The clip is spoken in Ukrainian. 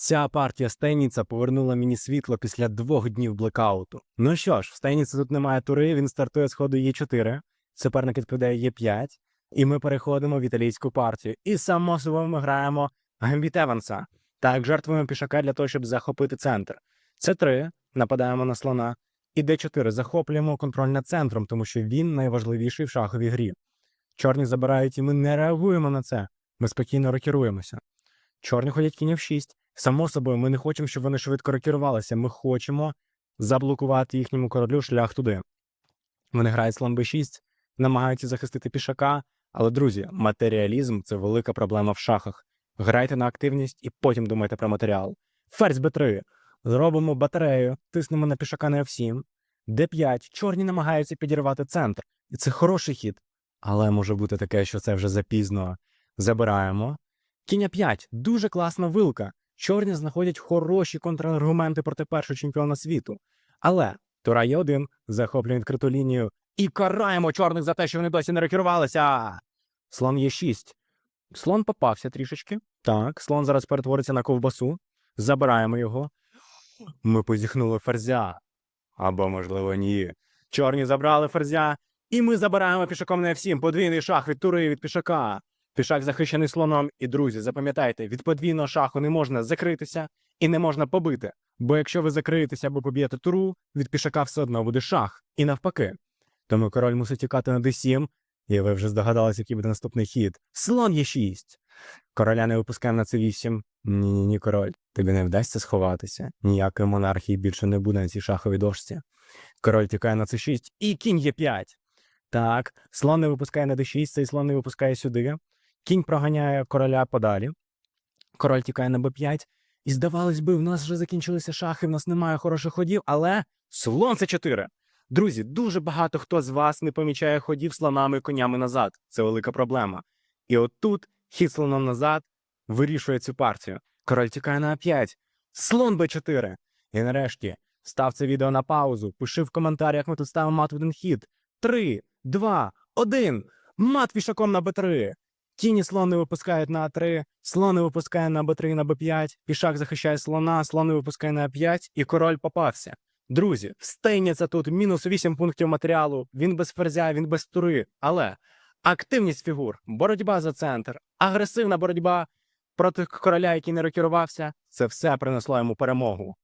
Ця партія Стейніца повернула мені світло після двох днів блекауту. Ну що ж, в Стейніца тут немає тури, він стартує з ходу Е4, суперник відповідає Е5, і ми переходимо в італійську партію. І само собою ми граємо Гембіт Еванса. Так, жертвуємо пішака для того, щоб захопити центр. С3, нападаємо на слона. І Д4 захоплюємо контроль над центром, тому що він найважливіший в шаховій грі. Чорні забирають, і ми не реагуємо на це. Ми спокійно рокіруємося. Чорні ходять кінь в 6. Само собою, ми не хочемо, щоб вони швидко рокірувалися. Ми хочемо заблокувати їхньому королю шлях туди. Вони грають слон Б6, намагаються захистити пішака. Але, друзі, матеріалізм це велика проблема в шахах. Грайте на активність і потім думайте про матеріал. Ферзь Б3. Зробимо батарею, тиснемо на пішака на F7. Д5. Чорні намагаються підірвати центр. І це хороший хід. Але може бути таке, що це вже запізно. Забираємо. Кінь 5 дуже класна вилка. Чорні знаходять хороші контраргументи проти першого чемпіона світу. Але Тура є один, захоплює відкриту лінію і караємо чорних за те, що вони досі не рекерувалися. Слон є 6. Слон попався трішечки. Так, слон зараз перетвориться на ковбасу. Забираємо його. Ми позіхнули ферзя. Або, можливо, ні. Чорні забрали ферзя, і ми забираємо пішаком на F7. Подвійний шах від тури від пішака. Пішак захищений слоном. І, друзі, запам'ятайте, від подвійного шаху не можна закритися і не можна побити. Бо якщо ви закриєтеся або поб'єте туру, від пішака все одно буде шах. І навпаки. Тому король мусить тікати на d7, і ви вже здогадалися, який буде наступний хід. Слон є 6. Короля не випускаємо на c8. Ні, ні, ні, король. Тобі не вдасться сховатися. Ніякої монархії більше не буде на цій шаховій дошці. Король тікає на c6 і кінь є 5. Так, слон не випускає на d6, цей слон не випускає сюди. Кінь проганяє короля подалі. Король тікає на b5. І здавалось би, в нас вже закінчилися шахи, в нас немає хороших ходів, але слон це 4. Друзі, дуже багато хто з вас не помічає ходів слонами і конями назад. Це велика проблема. І от тут хід слоном назад вирішує цю партію. Король тікає на А5. Слон Б4. І нарешті став це відео на паузу. Пиши в коментарях, ми тут ставимо мат в один хід. Три, два, один. Мат вішаком на Б3. Тіні слон не випускають на А3, слон не випускає на Б3 на Б5, пішак захищає слона, слон не випускає на А5, і король попався. Друзі, стейняться тут мінус 8 пунктів матеріалу, він без ферзя, він без тури. Але активність фігур, боротьба за центр, агресивна боротьба проти короля, який не рокірувався, це все принесло йому перемогу.